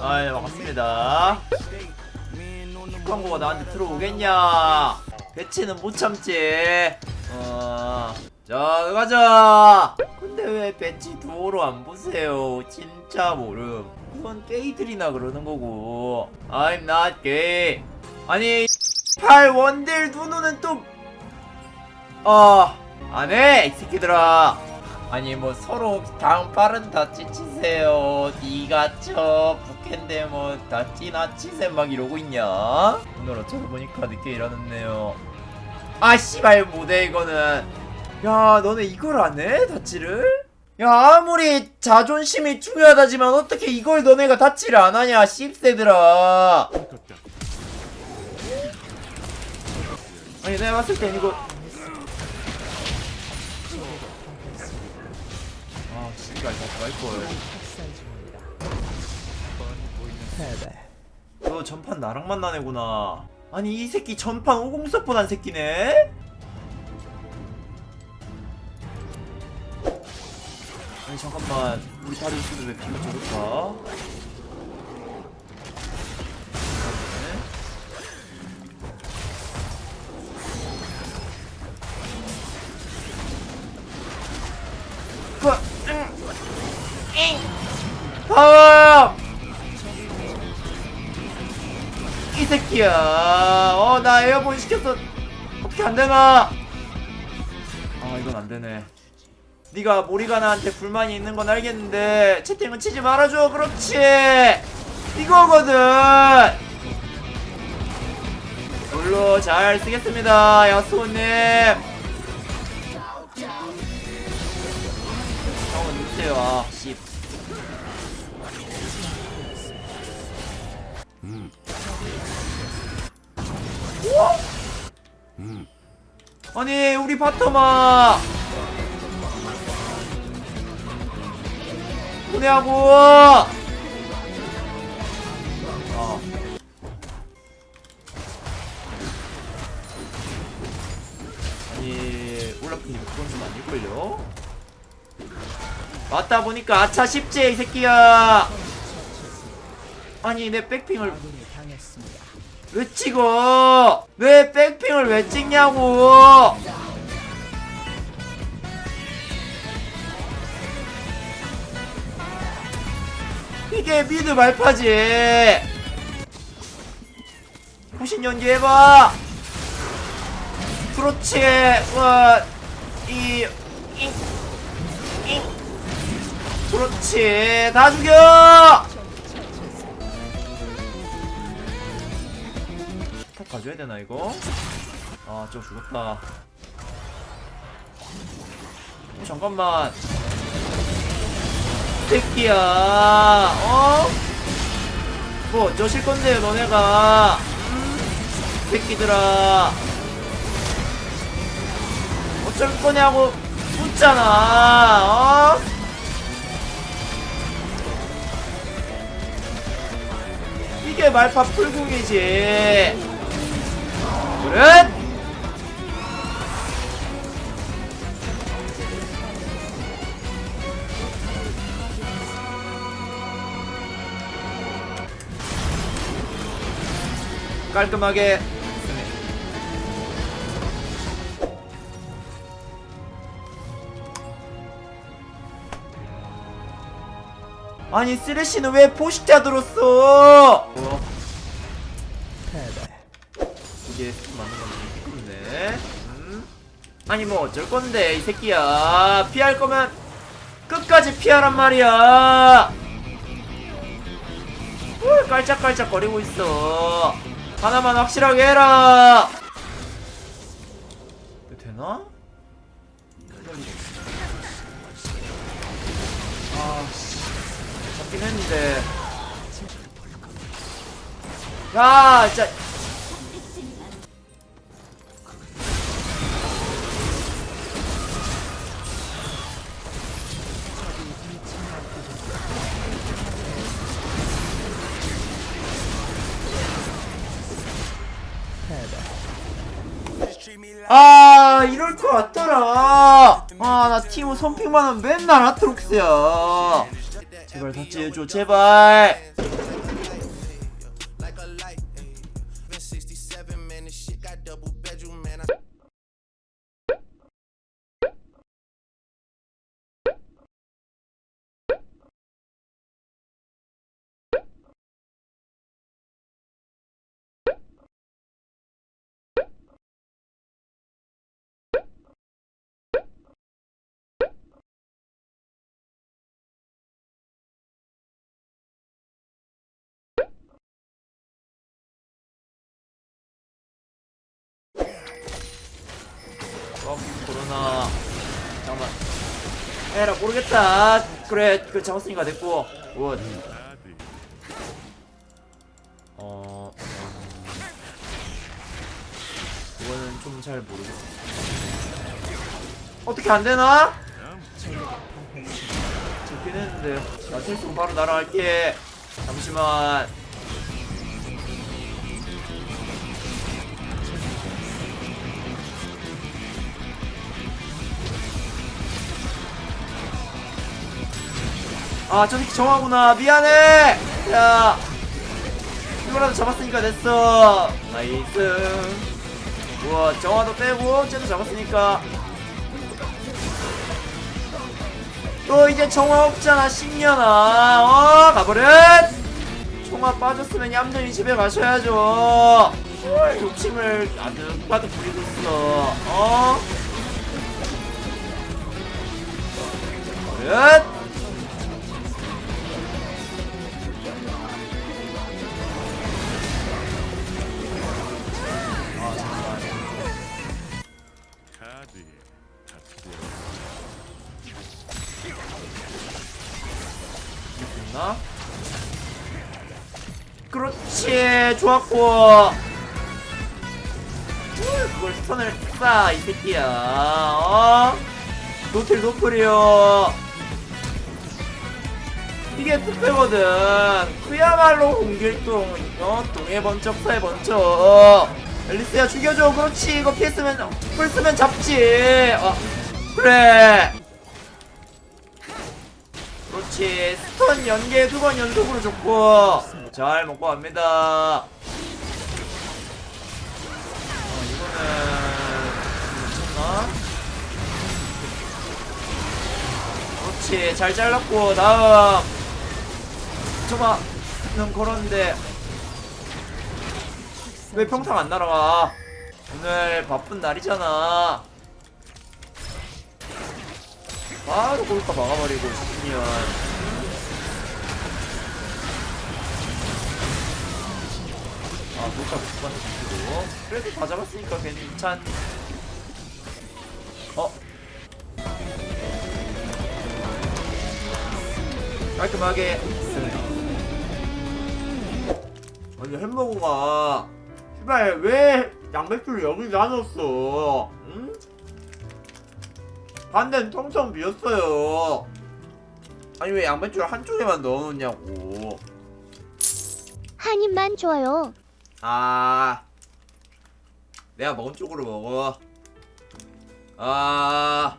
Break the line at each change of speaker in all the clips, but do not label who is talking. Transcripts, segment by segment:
아이 반갑습니다. 광고가 나한테 들어오겠냐? 배치는 못 참지. 어 자 가자. 근데 왜 배치 두어로 안 보세요? 진짜 모름. 그건 게이들이나 그러는 거고. I'm not gay. 아니 팔 원딜 누누는 또어 안해 이 새끼들아. 아니 뭐 서로 당팔은 다 찌치세요. 니가 쳐. 북캔데 뭐다 찌나 치세 막 이러고 있냐? 오늘 어쩌다 보니까 늦게 일어났네요. 아 씨발 못해 이거는. 야 너네 이걸 안 해? 다치를? 야 아무리 자존심이 중요하다지만 어떻게 이걸 너네가 다치를 안 하냐 씹새들아. 아니 내가 봤을 땐 이거 아 씨발 다시 갈걸 너 전판 나랑 만난 애구나 아니 이 새끼 전판 50 서포트한 새끼네? 아니 잠깐만 우리 다리우스도 왜 피가 저럴까? 다음! 이 새끼야. 어, 나 에어본 시켰어. 어떻게 안 되나? 아, 이건 안 되네. 네가 모리가 나한테 불만이 있는 건 알겠는데 채팅은 치지 말아줘. 그렇지. 이거거든. 물로 잘 쓰겠습니다, 야수님. 형은 누구세요? 아, 씨. 아니 우리 바텀아. 뭐냐고. 아. 아니 올라프님 그건 좀 아닐걸요? 맞다 보니까 아차 쉽지 이 새끼야. 아니 내 백핑을 왜 찍어? 왜 백핑을 왜 찍냐고? 이게 미드 말파지. 호신 연기해봐. 그렇지. 와, 이, 잉, 잉. 그렇지. 다 죽여. 탑 가져야 되나 이거? 아, 저 죽었다. 어, 잠깐만. 새끼야, 어? 뭐 어쩌실 건데요, 너네가? 음? 새끼들아. 어쩔 거냐고 묻잖아, 어? 이게 말파 풀궁이지. 그래? 깔끔하게 아니 쓰레쉬는 왜 포시타 들었어? 어. 이게 맞는 건데 네 음? 아니 뭐 어쩔 건데 이 새끼야 피할 거면 끝까지 피하란 말이야 뭘 깔짝깔짝 거리고 있어 하나만 확실하게 해라 되나? 아 씨. 잡긴 했는데 야 진짜 아 아나 티모 선픽만 하면 맨날 아트록스야. 제발 삭제 해줘 제발 어 코로나. 잠깐만. 에라 모르겠다. 그래 그 잡았으니까 됐고. 굿. 어... 음, 이거는 좀 잘 모르겠어. 어떻게 안 되나? 좋긴 했는데. 나 실수고 바로 날아갈게. 잠시만 아, 저 새끼 정하구나. 미안해. 야, 이거라도 잡았으니까 됐어. 나이스. 우와, 정화도 빼고, 쟤도 잡았으니까. 또 이제 정화 없잖아, 10년아. 어, 가버릇. 총화 빠졌으면 얌전히 집에 가셔야죠. 어, 욕심을 아득바득 부리고 있어. 어? 가버릇. 됐나? 그렇지 좋았고. 우, 그걸 스턴을 쏴이 새끼야. 어? 노틸 노플이요. 이게 특배거든. 그야말로 홍길동 어? 동해 번쩍 서해 번쩍. 앨리스야 죽여줘. 그렇지 이거 피했으면 풀 쓰면 잡지. 어 그래 그렇지 스턴 연계 두 번 연속으로 좋고. 잘 먹고 갑니다. 어, 이거는 괜찮나? 그렇지 잘 잘랐고 다음. 저마는 걸었는데. 왜 평타 안 날아가? 오늘 바쁜 날이잖아. 바로 골카 막아버리고 싶으면 아 골카 못 진짜로 그래도 다 잡았으니까 괜찮 어? 깔끔하게 아니 햄버거가 씨발 왜 양배추를 여기다 놨어 응? 반대는 텅텅 비었어요. 아니 왜 양배추를 한쪽에만 넣어놓냐고.
한 입만 줘요.
아, 내가 먹은 쪽으로 먹어. 아,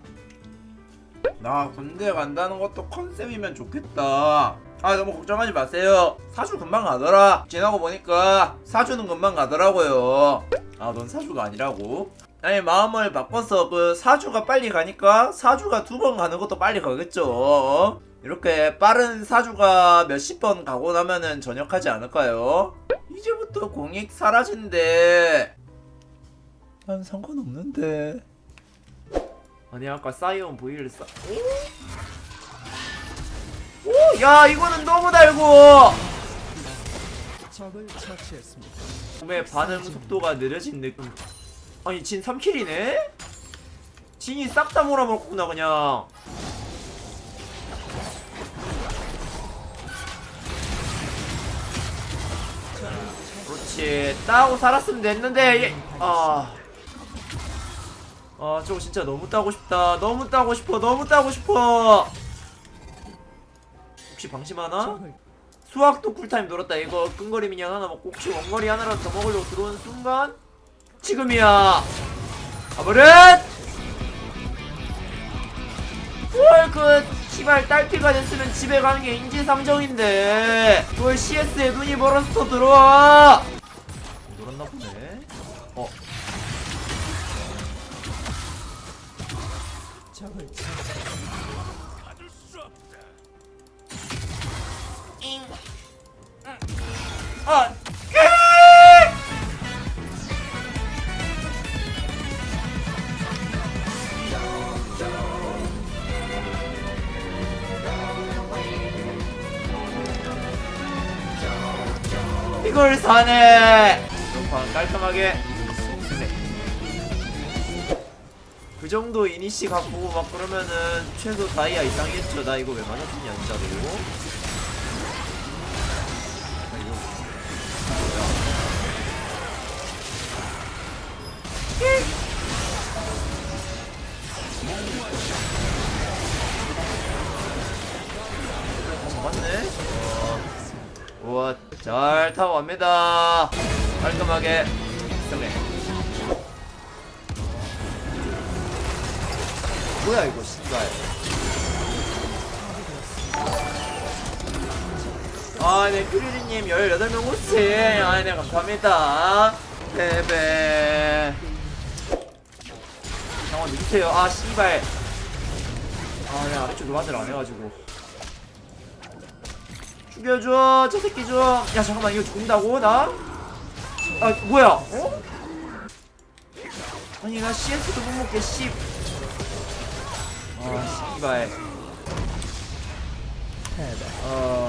나 군대 간다는 것도 컨셉이면 좋겠다. 아 너무 걱정하지 마세요. 사주 금방 가더라. 지나고 보니까 사주는 금방 가더라고요. 아 넌 사주가 아니라고? 아니 마음을 바꿔서 그 사주가 빨리 가니까 사주가 두 번 가는 것도 빨리 가겠죠. 이렇게 빠른 사주가 몇십 번 가고 나면은 전역하지 않을까요? 이제부터 공익 사라진대. 난 상관없는데. 아니 아까 사이온 V를 싸. 오? 오, 야 이거는 너무 달고.
적을 처치했습니다.
몸의 반응 속도가 느려진 느낌. 아니 진 3킬이네? 진이 싹 다 몰아먹구나 그냥. 그렇지 따고 살았으면 됐는데 얘, 아. 아 저거 진짜 너무 따고 싶다. 너무 따고 싶어 너무 따고 싶어. 혹시 방심하나? 수학도 쿨타임 놀았다. 이거 끈거리 미냥 하나 먹고 혹시 원거리 하나라도 더 먹으려고 들어오는 순간 지금이야. 아버릇 헐그 시발 딸피가 됐으면 집에 가는 게 인지상정인데. 그걸 CS에 눈이 멀어서 들어와 놀았나 보네 어. 아, 으악! 이걸 사네. 이판 깔끔하게. 그 정도 이니시 갖고 막 그러면은 최소 다이아 이상겠죠. 나 이거 왜 맞았지 연자로? 맞네. 우와 잘 타고 갑니다 깔끔하게 승리. 뭐야 이거 신발. 아 네 큐리리님 18명 호스팅 아 네 감사합니다. 베베 잠깐만 누구세요. 아 씨발. 아 내가 아래쪽 노란들 안 해가지고. 죽여줘 저 새끼 좀 야 잠깐만 이거 죽는다고 나? 아 뭐야 어? 아니 나 CS도 못 먹게 씨. 아 씨발 어...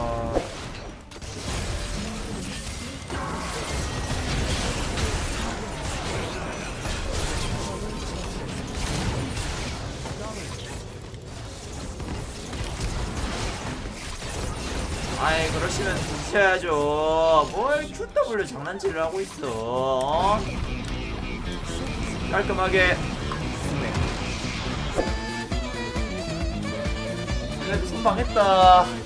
아이 그러시면 드셔야죠 뭘 QW 장난질을 하고 있어 어? 깔끔하게 네. 그래도 선방했다